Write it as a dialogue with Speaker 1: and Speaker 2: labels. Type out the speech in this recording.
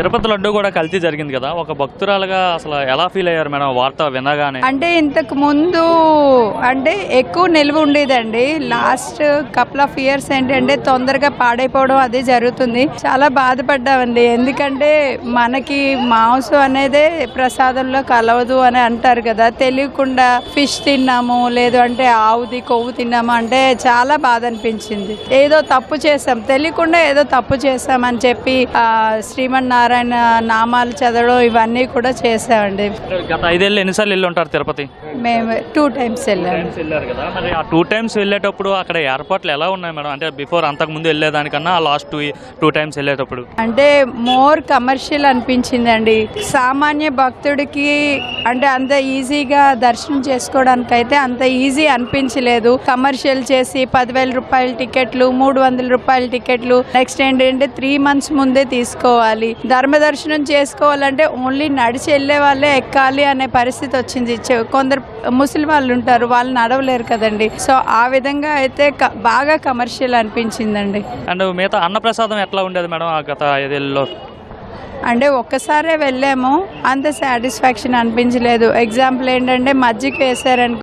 Speaker 1: తిరుపతి లడ్డు కూడా కల్తీ జరిగింది కదా. ఒక భక్తురాలుగా అసలు ఎలా ఫీల్ అయ్యారు మేడం? వార్త వినగానే.
Speaker 2: అంటే ఇంతకు ముందు అంటే ఎక్కువ నిల్వ ఉండేదండి. లాస్ట్ కపుల్ ఆఫ్ ఇయర్స్ ఏంటంటే తొందరగా పాడైపోవడం అది జరుగుతుంది. చాలా బాధపడ్డామండి. ఎందుకంటే మనకి మాంసం అనేదే ప్రసాదంలో కలవదు అని అంటారు కదా. తెలియకుండా ఫిష్ తిన్నాము లేదు అంటే ఆవుది కొవ్వు తిన్నాము అంటే చాలా బాధ అనిపించింది. ఏదో తప్పు చేసాం తెలియకుండా ఏదో తప్పు చేసామని చెప్పి శ్రీమన్నారాయణ శ్రీమన్నారాయణ నామాలు చదవడం ఇవన్నీ కూడా చేసామండి
Speaker 1: గత ఐదేళ్ళు ఎన్నిసార్లు వెళ్ళి ఉంటారు తిరుపతి?
Speaker 2: మేము టూ టైమ్స్ వెళ్ళాము
Speaker 1: వెళ్ళారు కదా. మరి ఆ టూ టైమ్స్ వెళ్ళేటప్పుడు అక్కడ ఏర్పాట్లు ఎలా ఉన్నాయి మేడం? అంటే బిఫోర్ అంతకు ముందు వెళ్ళేదానికన్నా లాస్ట్ టూ టూ టైమ్స్ వెళ్ళేటప్పుడు.
Speaker 2: అంటే మోర్ కమర్షియల్ అనిపించిందండి. సామాన్య భక్తుడికి అంటే అంత ఈజీగా దర్శనం చేసుకోవడానికి అయితే అంత ఈజీ అనిపించలేదు. కమర్షియల్ చేసి పదివేల రూపాయల టికెట్లు మూడు వందల రూపాయల టికెట్లు నెక్స్ట్ ఏంటంటే త్రీ మంత్స్ ముందే తీసుకోవాలి. ధర్మ దర్శనం చేసుకోవాలంటే ఓన్లీ నడిచి వెళ్ళే వాళ్ళే ఎక్కాలి అనే పరిస్థితి వచ్చింది. కొందరు ముసలి వాళ్ళు ఉంటారు వాళ్ళు నడవలేరు కదండి. సో ఆ విధంగా అయితే బాగా కమర్షియల్ అనిపించిందండి.
Speaker 1: అండ్ మిగతా అన్నప్రసాదం ఎట్లా ఉండేది మేడం ఆ గత ఐదేళ్ళలో?
Speaker 2: అంటే ఒక్కసారే వెళ్ళాము అంత సాటిస్ఫాక్షన్ అనిపించలేదు. ఎగ్జాంపుల్ ఏంటంటే మజ్జిగ వేసారని